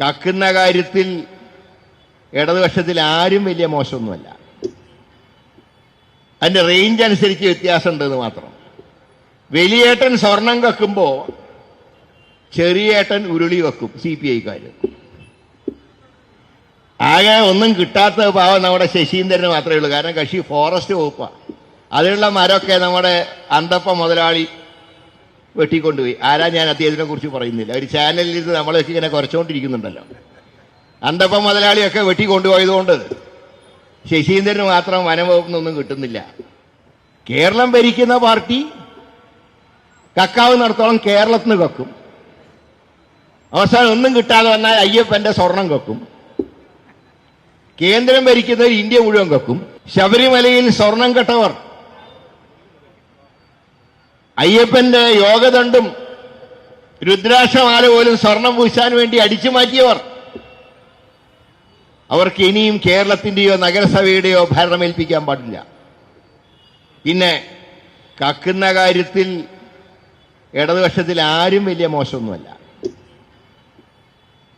കക്കുന്ന കാര്യത്തിൽ ഇടതുപക്ഷത്തിൽ ആരും വലിയ മോശമൊന്നുമല്ല. അതിന്റെ റേഞ്ച് അനുസരിച്ച് വ്യത്യാസമുണ്ടെന്ന് മാത്രം. വലിയേട്ടൻ സ്വർണം കക്കുമ്പോൾ ചെറിയേട്ടൻ ഉരുളി വെക്കും സി പി ഐക്കാർ ആകെ ഒന്നും കിട്ടാത്ത പാവം നമ്മുടെ ശശീന്ദ്രന് മാത്രമേ ഉള്ളൂ. കാരണം കക്ഷി ഫോറസ്റ്റ് വകുപ്പാണ് അതിലുള്ള മരമൊക്കെ നമ്മുടെ അന്തപ്പ മുതലാളി വെട്ടിക്കൊണ്ടുപോയി. ആരാ ഞാൻ അദ്ദേഹത്തിനെ കുറിച്ച് പറയുന്നില്ല. ഒരു ചാനലിൽ ഇത് നമ്മളൊക്കെ ഇങ്ങനെ കുറച്ചുകൊണ്ടിരിക്കുന്നുണ്ടല്ലോ അന്തപ്പ മുതലാളിയൊക്കെ വെട്ടി കൊണ്ടുപോയതുകൊണ്ട് ശശീന്ദ്രന് മാത്രം വനംവകുപ്പിനൊന്നും കിട്ടുന്നില്ല. കേരളം ഭരിക്കുന്ന പാർട്ടി കക്കാവ് നടത്തോളം കേരളത്തിന് കക്കും. അവസാനം ഒന്നും കിട്ടാതെ വന്നാൽ അയ്യപ്പന്റെ സ്വർണം കക്കും. കേന്ദ്രം ഭരിക്കുന്നവർ ഇന്ത്യ മുഴുവൻ കക്കും. ശബരിമലയിൽ സ്വർണം കെട്ടവർ അയ്യപ്പന്റെ യോഗദണ്ഡും രുദ്രാക്ഷമാല പോലും സ്വർണം പൂശാൻ വേണ്ടി അടിച്ചു മാറ്റിയവർ. അവർക്ക് ഇനിയും കേരളത്തിന്റെയോ നഗരസഭയുടെയോ ഭരണമേൽപ്പിക്കാൻ പാടില്ല. പിന്നെ കക്കുന്ന കാര്യത്തിൽ ഇടതുപക്ഷത്തിൽ ആരും വലിയ മോശമൊന്നുമല്ല.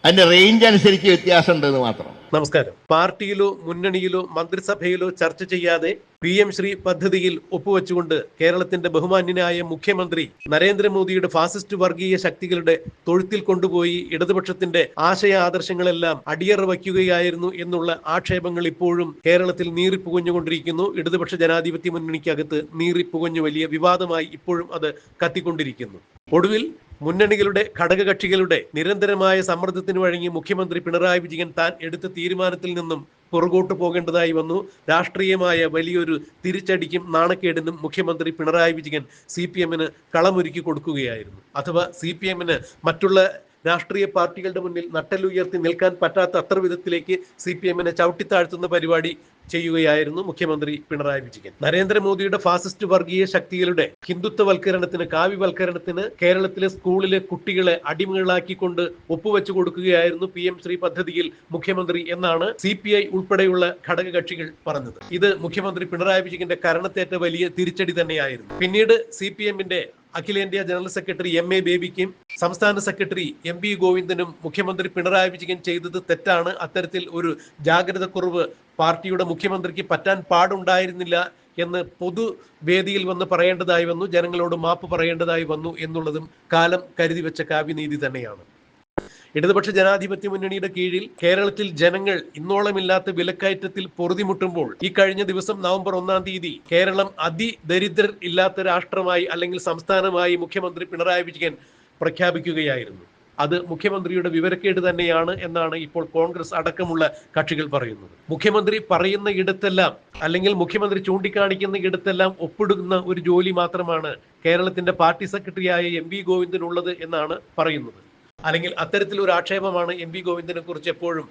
അതിന്റെ റേഞ്ച് അനുസരിച്ച് വ്യത്യാസമുണ്ടെന്ന് മാത്രം. നമസ്കാരം. പാർട്ടിയിലോ മുന്നണിയിലോ മന്ത്രിസഭയിലോ ചർച്ച ചെയ്യാതെ പി എം ശ്രീ പദ്ധതിയിൽ ഒപ്പുവെച്ചുകൊണ്ട് കേരളത്തിന്റെ ബഹുമാന്യനായ മുഖ്യമന്ത്രി നരേന്ദ്രമോദിയുടെ ഫാസിസ്റ്റ് വർഗീയ ശക്തികളുടെ തൊഴുത്തിൽ കൊണ്ടുപോയി ഇടതുപക്ഷത്തിന്റെ ആശയ ആദർശങ്ങളെല്ലാം അടിയറ വയ്ക്കുകയായിരുന്നു എന്നുള്ള ആക്ഷേപങ്ങൾ ഇപ്പോഴും കേരളത്തിൽ നീറിപ്പുകഞ്ഞുകൊണ്ടിരിക്കുന്നു. ഇടതുപക്ഷ ജനാധിപത്യ മുന്നണിക്കകത്ത് നീറിപ്പുകഞ്ഞു വലിയ വിവാദമായി ഇപ്പോഴും അത് കത്തിക്കൊണ്ടിരിക്കുന്നു. ഒടുവിൽ മുന്നണികളുടെ ഘടകകക്ഷികളുടെ നിരന്തരമായ സമ്മർദ്ദത്തിന് വഴങ്ങി മുഖ്യമന്ത്രി പിണറായി വിജയൻ താൻ എടുത്ത തീരുമാനത്തിൽ നിന്നും പുറകോട്ട് പോകേണ്ടതായി വന്നു. രാഷ്ട്രീയമായ വലിയൊരു തിരിച്ചടിക്കും നാണക്കേടിനും മുഖ്യമന്ത്രി പിണറായി വിജയൻ സി പി എമ്മിന് കളമൊരുക്കി കൊടുക്കുകയായിരുന്നു. അഥവാ സി പി എമ്മിന് മറ്റുള്ള രാഷ്ട്രീയ പാർട്ടികളുടെ മുന്നിൽ നട്ടലുയർത്തി നിൽക്കാൻ പറ്റാത്ത അത്ര വിധത്തിലേക്ക് സി പി എമ്മിനെ ചവിട്ടിത്താഴ്ത്തുന്ന പരിപാടി ചെയ്യുകയായിരുന്നു മുഖ്യമന്ത്രി പിണറായി വിജയൻ. നരേന്ദ്രമോദിയുടെ ഫാസിസ്റ്റ് വർഗീയ ശക്തികളുടെ ഹിന്ദുത്വവൽക്കരണത്തിന് കാവ്യവൽക്കരണത്തിന് കേരളത്തിലെ സ്കൂളിലെ കുട്ടികളെ അടിമകളാക്കിക്കൊണ്ട് ഒപ്പുവെച്ചു കൊടുക്കുകയായിരുന്നു പി എം ശ്രീ പദ്ധതിയിൽ മുഖ്യമന്ത്രി എന്നാണ് സി പി ഐ ഉൾപ്പെടെയുള്ള ഘടകകക്ഷികൾ പറഞ്ഞത്. ഇത് മുഖ്യമന്ത്രി പിണറായി വിജയന്റെ കരണത്തേറ്റ വലിയ തിരിച്ചടി തന്നെയായിരുന്നു. പിന്നീട് സി പി എമ്മിന്റെ അഖിലേന്ത്യാ ജനറൽ സെക്രട്ടറി എം എ ബേബിക്കും സംസ്ഥാന സെക്രട്ടറി എം വി ഗോവിന്ദനും മുഖ്യമന്ത്രി പിണറായി വിജയൻ ചെയ്തത് തെറ്റാണ്. അത്തരത്തിൽ ഒരു ജാഗ്രത കുറവ് പാർട്ടിയുടെ മുഖ്യമന്ത്രിക്ക് പറ്റാൻ പാടുണ്ടായിരുന്നില്ല എന്ന് പൊതുവേദിയിൽ വന്ന് പറയേണ്ടതായി വന്നു ജനങ്ങളോട് മാപ്പ് പറയേണ്ടതായി വന്നു എന്നുള്ളതും കാലം കരുതി വെച്ച കാവ്യനീതി തന്നെയാണ്. ഇടതുപക്ഷ ജനാധിപത്യ മുന്നണിയുടെ കീഴിൽ കേരളത്തിൽ ജനങ്ങൾ ഇന്നോളമില്ലാത്ത വിലക്കയറ്റത്തിൽ പൊറുതിമുട്ടുമ്പോൾ ഈ കഴിഞ്ഞ ദിവസം നവംബർ ഒന്നാം തീയതി കേരളം അതിദരിദ്രർ ഇല്ലാത്ത രാഷ്ട്രമായി അല്ലെങ്കിൽ സംസ്ഥാനമായി മുഖ്യമന്ത്രി പിണറായി വിജയൻ പ്രഖ്യാപിക്കുകയായിരുന്നു. അത് മുഖ്യമന്ത്രിയുടെ വിവരക്കേട് തന്നെയാണ് എന്നാണ് ഇപ്പോൾ കോൺഗ്രസ് അടക്കമുള്ള കക്ഷികൾ പറയുന്നത്. മുഖ്യമന്ത്രി പറയുന്ന ഇടത്തെല്ലാം അല്ലെങ്കിൽ മുഖ്യമന്ത്രി ചൂണ്ടിക്കാണിക്കുന്ന ഇടത്തെല്ലാം ഒപ്പിടുന്ന ഒരു ജോലി മാത്രമാണ് കേരളത്തിന്റെ പാർട്ടി സെക്രട്ടറിയായ എം വി ഗോവിന്ദനുള്ളത് എന്നാണ് പറയുന്നത്. അല്ലെങ്കിൽ അത്തരത്തിൽ ഒരു ആക്ഷേപമാണ് എം വി ഗോവിന്ദനെ കുറിച്ച് എപ്പോഴും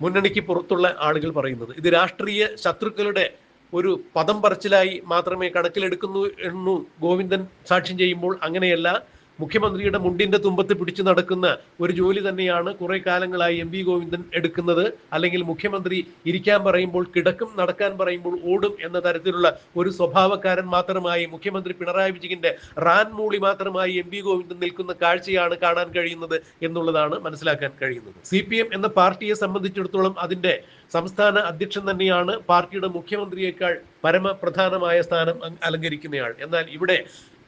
മുന്നണിക്ക് പുറത്തുള്ള ആളുകൾ പറയുന്നത്. ഇത് രാഷ്ട്രീയ ശത്രുക്കളുടെ ഒരു പദം പറച്ചിലായി മാത്രമേ കണക്കിലെടുക്കുന്നു എന്നു ഗോവിന്ദൻ സാക്ഷ്യം ചെയ്യുമ്പോൾ അങ്ങനെയല്ല. മുഖ്യമന്ത്രിയുടെ മുണ്ടിന്റെ തുമ്പത്ത് പിടിച്ചു നടക്കുന്ന ഒരു ജോലി തന്നെയാണ് കുറെ കാലങ്ങളായി എം വി ഗോവിന്ദൻ എടുക്കുന്നത്. അല്ലെങ്കിൽ മുഖ്യമന്ത്രി ഇരിക്കാൻ പറയുമ്പോൾ കിടക്കും നടക്കാൻ പറയുമ്പോൾ ഓടും എന്ന തരത്തിലുള്ള ഒരു സ്വഭാവക്കാരൻ മാത്രമായി മുഖ്യമന്ത്രി പിണറായി വിജയന്റെ റാൻ മൂളി മാത്രമായി എം വി ഗോവിന്ദൻ നിൽക്കുന്ന കാഴ്ചയാണ് കാണാൻ കഴിയുന്നത് എന്നുള്ളതാണ് മനസ്സിലാക്കാൻ കഴിയുന്നത്. സി പി എം എന്ന പാർട്ടിയെ സംബന്ധിച്ചിടത്തോളം അതിന്റെ സംസ്ഥാന അധ്യക്ഷൻ തന്നെയാണ് പാർട്ടിയുടെ മുഖ്യമന്ത്രിയേക്കാൾ പരമപ്രധാനമായ സ്ഥാനം അലങ്കരിക്കുന്നയാൾ. എന്നാൽ ഇവിടെ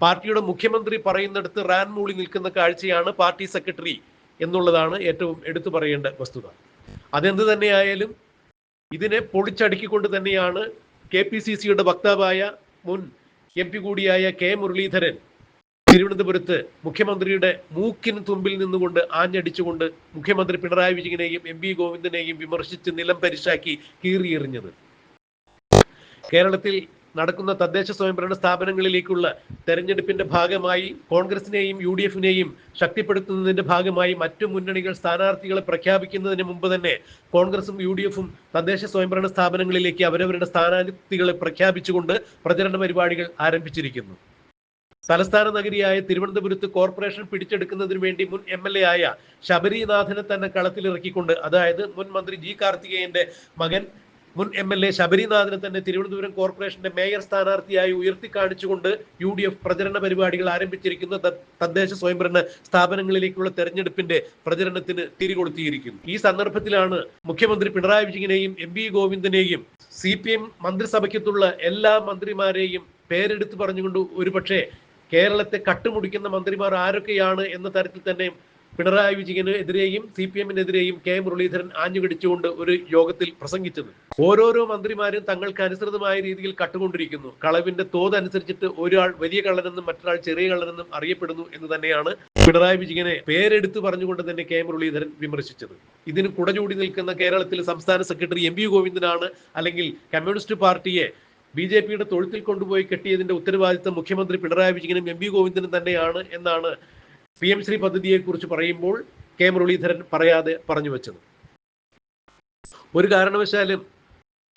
പാർട്ടിയുടെ മുഖ്യമന്ത്രി പറയുന്നിടത്ത് റാൻ മൂളി നിൽക്കുന്ന കാഴ്ചയാണ് പാർട്ടി സെക്രട്ടറി എന്നുള്ളതാണ് ഏറ്റവും എടുത്തു പറയേണ്ട വസ്തുത. അതെന്ത് തന്നെയായാലും ഇതിനെ പൊളിച്ചടുക്കിക്കൊണ്ട് തന്നെയാണ് കെ പി സി സിയുടെ വക്താവായ മുൻ എം പി കൂടിയായ കെ മുരളീധരൻ തിരുവനന്തപുരത്ത് മുഖ്യമന്ത്രിയുടെ മൂക്കിന് തുമ്പിൽ നിന്നുകൊണ്ട് ആഞ്ഞടിച്ചുകൊണ്ട് മുഖ്യമന്ത്രി പിണറായി വിജയനെയും എം വി ഗോവിന്ദനെയും വിമർശിച്ച് നിലം പരിശാക്കി കീറിയെറിഞ്ഞത്. കേരളത്തിൽ നടക്കുന്ന തദ്ദേശ സ്വയംഭരണ സ്ഥാപനങ്ങളിലേക്കുള്ള തെരഞ്ഞെടുപ്പിന്റെ ഭാഗമായി കോൺഗ്രസിനെയും യു ഡി എഫിനെയും ശക്തിപ്പെടുത്തുന്നതിന്റെ ഭാഗമായി മറ്റു മുന്നണികൾ സ്ഥാനാർത്ഥികളെ പ്രഖ്യാപിക്കുന്നതിന് മുമ്പ് തന്നെ കോൺഗ്രസും യു ഡി എഫും തദ്ദേശ സ്വയംഭരണ സ്ഥാപനങ്ങളിലേക്ക് അവരവരുടെ സ്ഥാനാർത്ഥികളെ പ്രഖ്യാപിച്ചുകൊണ്ട് പ്രചരണ പരിപാടികൾ ആരംഭിച്ചിരിക്കുന്നു. തലസ്ഥാന നഗരിയായ തിരുവനന്തപുരത്ത് കോർപ്പറേഷൻ പിടിച്ചെടുക്കുന്നതിന് വേണ്ടി മുൻ എം എൽ എ ആയ ശബരിനാഥനെ തന്നെ കളത്തിലിറക്കിക്കൊണ്ട് അതായത് മുൻ മന്ത്രി ജി കാർത്തികേയന്റെ മകൻ മുൻ എം എൽ എ ശബരിനാഥിനെ തന്നെ തിരുവനന്തപുരം കോർപ്പറേഷന്റെ മേയർ സ്ഥാനാർത്ഥിയായി ഉയർത്തിക്കാണിച്ചുകൊണ്ട് യു ഡി എഫ് പ്രചരണ പരിപാടികൾ ആരംഭിച്ചിരിക്കുന്ന. തദ്ദേശ സ്വയംഭരണ സ്ഥാപനങ്ങളിലേക്കുള്ള തെരഞ്ഞെടുപ്പിന്റെ പ്രചരണത്തിന് തിരികൊളുത്തിയിരിക്കുന്നു. ഈ സന്ദർഭത്തിലാണ് മുഖ്യമന്ത്രി പിണറായി വിജയനെയും എം വി ഗോവിന്ദനെയും സി പി എം മന്ത്രിസഭയ്ക്കത്തുള്ള എല്ലാ മന്ത്രിമാരെയും പേരെടുത്ത് പറഞ്ഞുകൊണ്ട് ഒരുപക്ഷെ കേരളത്തെ കട്ടുമുടിക്കുന്ന മന്ത്രിമാർ ആരൊക്കെയാണ് എന്ന തരത്തിൽ തന്നെ പിണറായി വിജയന് എതിരെയും സി പി എമ്മിനെതിരെയും കെ മുരളീധരൻ ആഞ്ഞുകടിച്ചുകൊണ്ട് ഒരു യോഗത്തിൽ പ്രസംഗിച്ചത്. ഓരോരോ മന്ത്രിമാരും തങ്ങൾക്ക് അനുസൃതമായ രീതിയിൽ കട്ടുകൊണ്ടിരിക്കുന്നു. കളവിന്റെ തോത് അനുസരിച്ചിട്ട് ഒരാൾ വലിയ കള്ളനെന്നും മറ്റൊരാൾ ചെറിയ കള്ളനെന്നും അറിയപ്പെടുന്നു എന്ന് തന്നെയാണ് പിണറായി വിജയനെ പേരെടുത്ത് പറഞ്ഞുകൊണ്ട് തന്നെ കെ മുരളീധരൻ വിമർശിച്ചത്. ഇതിന് കുടചൂടി നിൽക്കുന്ന കേരളത്തിലെ സംസ്ഥാന സെക്രട്ടറി എം ഗോവിന്ദനാണ് അല്ലെങ്കിൽ കമ്മ്യൂണിസ്റ്റ് പാർട്ടിയെ ബി ജെ പിയുടെ തൊഴുത്തിൽ കൊണ്ടുപോയി കെട്ടിയതിന്റെ ഉത്തരവാദിത്തം മുഖ്യമന്ത്രി പിണറായി വിജയനും എം ഗോവിന്ദനും തന്നെയാണ് എന്നാണ് പി എം ശ്രീ പദ്ധതിയെ കുറിച്ച് പറയുമ്പോൾ കെ മുരളീധരൻ പറയാതെ പറഞ്ഞു വെച്ചത്. ഒരു കാരണവശാലും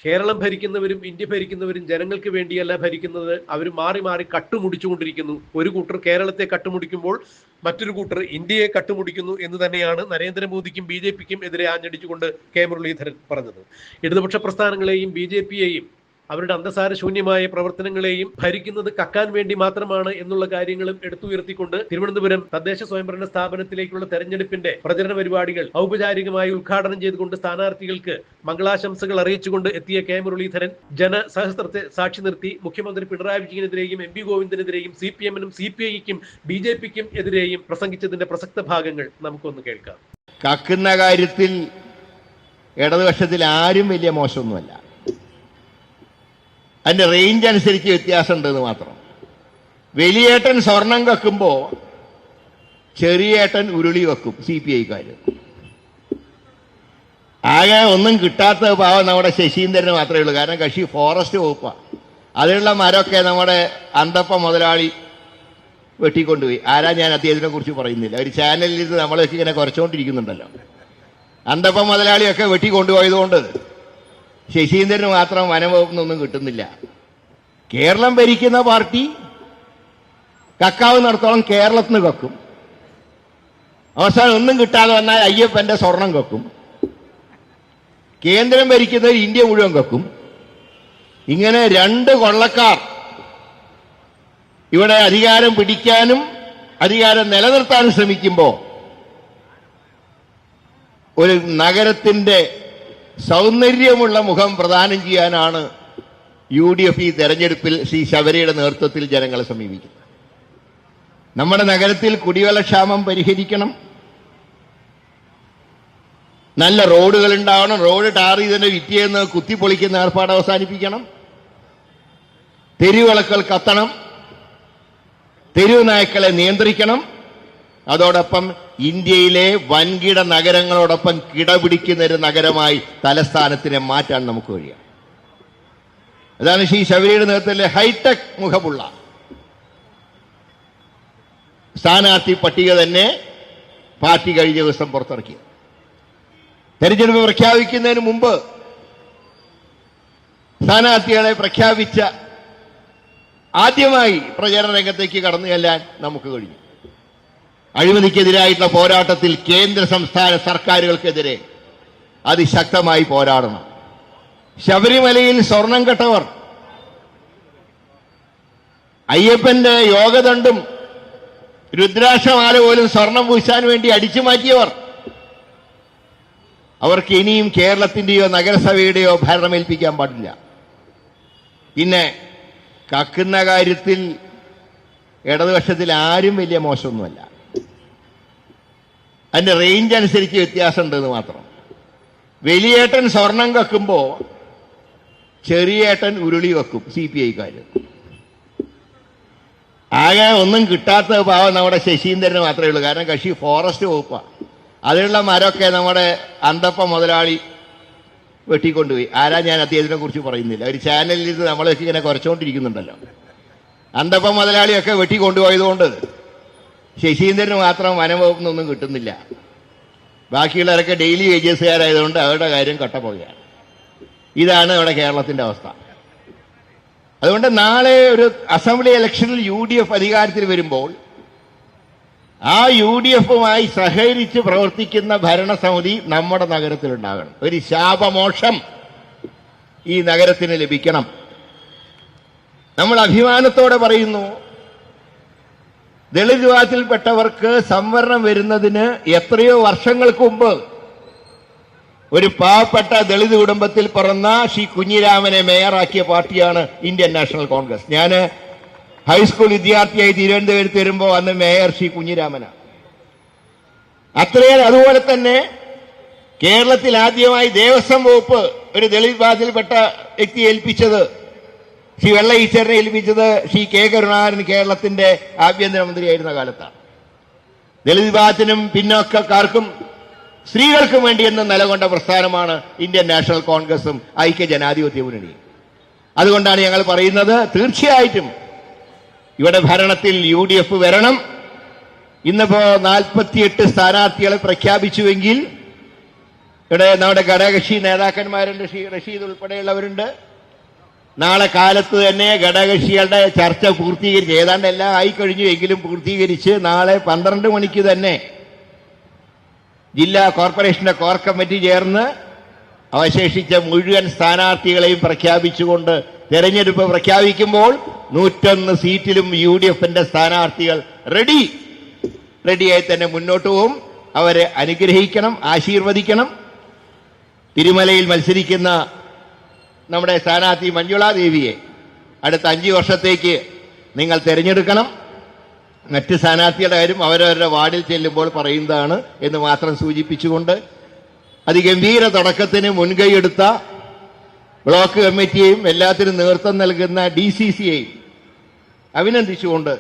കേരളം ഭരിക്കുന്നവരും ഇന്ത്യ ഭരിക്കുന്നവരും ജനങ്ങൾക്ക് വേണ്ടിയല്ല ഭരിക്കുന്നത്. അവർ മാറി മാറി കട്ടുമുടിച്ചുകൊണ്ടിരിക്കുന്നു. ഒരു കൂട്ടർ കേരളത്തെ കട്ടുമുടിക്കുമ്പോൾ മറ്റൊരു കൂട്ടർ ഇന്ത്യയെ കട്ടുമുടിക്കുന്നു എന്ന് തന്നെയാണ് നരേന്ദ്രമോദിക്കും ബി ജെ പിക്കും എതിരെ ആഞ്ഞടിച്ചുകൊണ്ട് കെ മുരളീധരൻ പറഞ്ഞത്. ഇടതുപക്ഷ പ്രസ്ഥാനങ്ങളെയും ബി ജെ പിയെയും അവരുടെ അന്തസാര ശൂന്യമായ പ്രവർത്തനങ്ങളെയും ഭരിക്കുന്നത് കക്കാൻ വേണ്ടി മാത്രമാണ് എന്നുള്ള കാര്യങ്ങളും എടുത്തുയർത്തിക്കൊണ്ട് തിരുവനന്തപുരം തദ്ദേശ സ്വയംഭരണ സ്ഥാപനത്തിലേക്കുള്ള തെരഞ്ഞെടുപ്പിന്റെ പ്രചരണ പരിപാടികൾ ഔപചാരികമായി ഉദ്ഘാടനം ചെയ്തുകൊണ്ട് സ്ഥാനാർത്ഥികൾക്ക് മംഗളാശംസകൾ അറിയിച്ചുകൊണ്ട് എത്തിയ കെ മുരളീധരൻ ജനസഹസ്രത്തെ സാക്ഷി നിർത്തി മുഖ്യമന്ത്രി പിണറായി വിജയനെതിരെയും എം പി ഗോവിന്ദനെതിരെയും സി പി എമ്മിനും സി പി ഐക്കും ബി ജെ പിക്കും എതിരെയും പ്രസംഗിച്ചതിന്റെ പ്രസക്ത ഭാഗങ്ങൾ നമുക്കൊന്ന് കേൾക്കാം. കക്കുന്ന കാര്യത്തിൽ ഇടതുപക്ഷത്തിൽ ആരും വലിയ മോശമൊന്നുമല്ല. അതിന്റെ റേഞ്ച് അനുസരിച്ച് വ്യത്യാസമുണ്ടെന്ന് മാത്രം. വലിയേട്ടൻ സ്വർണം കക്കുമ്പോ ചെറിയേട്ടൻ ഉരുളി വെക്കും സി പി ഐക്കാർ ആകെ ഒന്നും കിട്ടാത്ത പാവം നമ്മുടെ ശശീന്ദ്രന് മാത്രമേ ഉള്ളൂ. കാരണം കക്ഷി ഫോറസ്റ്റ് വകുപ്പാണ് അതിനുള്ള മരമൊക്കെ നമ്മുടെ അന്തപ്പ മുതലാളി വെട്ടിക്കൊണ്ടുപോയി. ആരാ ഞാൻ അദ്ദേഹത്തിനെ കുറിച്ച് പറയുന്നില്ല. ഒരു ചാനലിൽ ഇത് നമ്മളൊക്കെ ഇങ്ങനെ കുറച്ചുകൊണ്ടിരിക്കുന്നുണ്ടല്ലോ. അന്തപ്പ മുതലാളിയൊക്കെ വെട്ടിക്കൊണ്ടുപോയതുകൊണ്ട് ശശീന്ദ്രന് മാത്രം വനംവകുപ്പിനൊന്നും കിട്ടുന്നില്ല. കേരളം ഭരിക്കുന്ന പാർട്ടി കക്കാവ് നടത്തോളം കേരളത്തിന് കക്കും. അവസാനം ഒന്നും കിട്ടാതെ വന്നാൽ അയ്യപ്പന്റെ സ്വർണം കക്കും. കേന്ദ്രം ഭരിക്കുന്നത് ഇന്ത്യ മുഴുവൻ കക്കും. ഇങ്ങനെ രണ്ട് കൊള്ളക്കാർ ഇവിടെ അധികാരം പിടിക്കാനും അധികാരം നിലനിർത്താനും ശ്രമിക്കുമ്പോൾ ഒരു നഗരത്തിന്റെ സൗന്ദര്യമുള്ള മുഖം പ്രദാനം ചെയ്യാനാണ് യു ഡി എഫ് ഈ തെരഞ്ഞെടുപ്പിൽ ശ്രീ ശബരിയുടെ നേതൃത്വത്തിൽ ജനങ്ങളെ സമീപിക്കുന്നത്. നമ്മുടെ നഗരത്തിൽ കുടിവെള്ളക്ഷാമം പരിഹരിക്കണം. നല്ല റോഡുകൾ ഉണ്ടാവണം. റോഡ് ടാർ ചെയ്തതിന്റെ വിറ്റിയെന്ന് കുത്തിപ്പൊളിക്കുന്ന ഏർപ്പാട് അവസാനിപ്പിക്കണം. തെരുവിളക്കൾ കത്തണം. തെരുവ് നായ്ക്കളെ നിയന്ത്രിക്കണം. അതോടൊപ്പം ഇന്ത്യയിലെ വൻകിട നഗരങ്ങളോടൊപ്പം കിടപിടിക്കുന്ന ഒരു നഗരമായി തലസ്ഥാനത്തിനെ മാറ്റാൻ നമുക്ക് കഴിയാം അതാണ് ശ്രീ ശബരിയുടെ നേതൃത്വത്തിലെ ഹൈടെക് മുഖമുള്ള. സ്ഥാനാർത്ഥി പട്ടിക തന്നെ പാർട്ടി കഴിഞ്ഞ ദിവസം പുറത്തിറക്കി. തെരഞ്ഞെടുപ്പ് പ്രഖ്യാപിക്കുന്നതിന് മുമ്പ് സ്ഥാനാർത്ഥികളെ പ്രഖ്യാപിച്ച ആദ്യമായി പ്രചരണ രംഗത്തേക്ക് കടന്നു ചെല്ലാൻ നമുക്ക് കഴിഞ്ഞു. അഴിമതിക്കെതിരായിട്ടുള്ള പോരാട്ടത്തിൽ കേന്ദ്ര സംസ്ഥാന സർക്കാരുകൾക്കെതിരെ അതിശക്തമായി പോരാടണം. ശബരിമലയിൽ സ്വർണം കെട്ടവർ അയ്യപ്പന്റെ യോഗദണ്ഡും രുദ്രാക്ഷമാല പോലും സ്വർണം പൂശാൻ വേണ്ടി അടിച്ചു മാറ്റിയവർ അവർക്ക് ഇനിയും കേരളത്തിന്റെയോ നഗരസഭയുടെയോ ഭരണമേൽപ്പിക്കാൻ പാടില്ല. പിന്നെ കക്കുന്ന കാര്യത്തിൽ ഇടതുപക്ഷത്തിൽ ആരും വലിയ മോശമൊന്നുമല്ല. അതിന്റെ റേഞ്ച് അനുസരിച്ച് വ്യത്യാസമുണ്ടെന്ന് മാത്രം. വലിയേട്ടൻ സ്വർണം കക്കുമ്പോൾ ചെറിയേട്ടൻ ഉരുളി വെക്കും സി പി ഐക്കാർ ആകെ ഒന്നും കിട്ടാത്ത പാവം നമ്മുടെ ശശീന്ദ്രന് മാത്രമേ ഉള്ളൂ. കാരണം കക്ഷി ഫോറസ്റ്റ് വകുപ്പാണ് അതിനുള്ള മരമൊക്കെ നമ്മുടെ അന്തപ്പ മുതലാളി വെട്ടിക്കൊണ്ടുപോയി. ആരാ ഞാൻ അദ്ദേഹത്തിനെ കുറിച്ച് പറയുന്നില്ല. ഒരു ചാനലിൽ ഇത് നമ്മളൊക്കെ ഇങ്ങനെ കുറച്ചുകൊണ്ടിരിക്കുന്നുണ്ടല്ലോ അന്തപ്പ മുതലാളിയൊക്കെ വെട്ടിക്കൊണ്ടുപോയതുകൊണ്ട് ശശീന്ദ്രന് മാത്രം വനംവകുപ്പിനൊന്നും കിട്ടുന്നില്ല. ബാക്കിയുള്ളവരൊക്കെ ഡെയിലി വേജസുകാരായതുകൊണ്ട് അവരുടെ കാര്യം കട്ടപ്പോവുകയാണ് ഇതാണ് ഇവിടെ കേരളത്തിന്റെ അവസ്ഥ. അതുകൊണ്ട് നാളെ ഒരു അസംബ്ലി ഇലക്ഷനിൽ യു ഡി എഫ് അധികാരത്തിൽ വരുമ്പോൾ ആ യു ഡി എഫുമായി സഹകരിച്ച് പ്രവർത്തിക്കുന്ന ഭരണസമിതി നമ്മുടെ നഗരത്തിൽ ഉണ്ടാകണം ഒരു ശാപമോക്ഷം ഈ നഗരത്തിന് ലഭിക്കണം. നമ്മൾ അഭിമാനത്തോടെ പറയുന്നു ദളിത് വിഭാഗത്തിൽപ്പെട്ടവർക്ക് സംവരണം വരുന്നതിന് എത്രയോ വർഷങ്ങൾക്ക് മുമ്പ് ഒരു പാവപ്പെട്ട ദളിത് കുടുംബത്തിൽ പിറന്ന ശ്രീ കുഞ്ഞിരാമനെ മേയറാക്കിയ പാർട്ടിയാണ് ഇന്ത്യൻ നാഷണൽ കോൺഗ്രസ്. ഞാൻ ഹൈസ്കൂൾ വിദ്യാർത്ഥിയായി തിരുവനന്തപുരത്ത് വരുമ്പോൾ അന്ന് മേയർ ശ്രീ കുഞ്ഞിരാമനാണ്. അത്രയേറെ അതുപോലെ തന്നെ കേരളത്തിൽ ആദ്യമായി ദേവസ്വം വകുപ്പ് ഒരു ദളിത് വിഭാഗത്തിൽപ്പെട്ട വ്യക്തി ഏൽപ്പിച്ചത് ശ്രീ വെള്ള ഈശ്വരനെ ഏൽപ്പിച്ചത് ശ്രീ കെ കരുണാകരൻ കേരളത്തിന്റെ ആഭ്യന്തരമന്ത്രിയായിരുന്ന കാലത്താണ്. ദളിത് വിഭാഗത്തിനും പിന്നോക്കക്കാർക്കും സ്ത്രീകൾക്കും വേണ്ടി എന്ന് നിലകൊണ്ട പ്രസ്ഥാനമാണ് ഇന്ത്യൻ നാഷണൽ കോൺഗ്രസും ഐക്യ ജനാധിപത്യ മുന്നണിയും അതുകൊണ്ടാണ് ഞങ്ങൾ പറയുന്നത് തീർച്ചയായിട്ടും ഇവിടെ ഭരണത്തിൽ യു ഡി എഫ് വരണം. ഇന്നിപ്പോ നാൽപ്പത്തിയെട്ട് സ്ഥാനാർത്ഥികളെ പ്രഖ്യാപിച്ചുവെങ്കിൽ ഇവിടെ നമ്മുടെ ഘടകകക്ഷി നേതാക്കന്മാരുണ്ട് റഷീദ് ഉൾപ്പെടെയുള്ളവരുണ്ട്. നാളെ കാലത്ത് തന്നെ ഘടകകക്ഷികളുടെ ചർച്ച പൂർത്തീകരിച്ച് ഏതാണ്ട് എല്ലാം ആയിക്കഴിഞ്ഞു എങ്കിലും പൂർത്തീകരിച്ച് നാളെ പന്ത്രണ്ട് മണിക്ക് തന്നെ ജില്ലാ കോർപ്പറേഷന്റെ കോർ കമ്മിറ്റി ചേർന്ന് അവശേഷിച്ച മുഴുവൻ സ്ഥാനാർത്ഥികളെയും പ്രഖ്യാപിച്ചുകൊണ്ട് തെരഞ്ഞെടുപ്പ് പ്രഖ്യാപിക്കുമ്പോൾ നൂറ്റൊന്ന് സീറ്റിലും യു ഡി എഫിന്റെ സ്ഥാനാർത്ഥികൾ റെഡി. റെഡിയായി തന്നെ മുന്നോട്ട് പോവും. അവരെ അനുഗ്രഹിക്കണം ആശീർവദിക്കണം. തിരുമലയിൽ മത്സരിക്കുന്ന നമ്മുടെ സ്ഥാനാർത്ഥി മഞ്ജുള ദേവിയെ അടുത്ത അഞ്ച് വർഷത്തേക്ക് നിങ്ങൾ തിരഞ്ഞെടുക്കണം. മറ്റ് സ്ഥാനാർത്ഥികളുടെ കാര്യം അവരവരുടെ വാർഡിൽ ചെല്ലുമ്പോൾ പറയുന്നതാണ് എന്ന് മാത്രം സൂചിപ്പിച്ചുകൊണ്ട് അതിഗംഭീര തുടക്കത്തിന് മുൻകൈയെടുത്ത ബ്ലോക്ക് കമ്മിറ്റിയെയും എല്ലാത്തിനും നേതൃത്വം നൽകുന്ന ഡി സി സിയെയും അഭിനന്ദിച്ചുകൊണ്ട്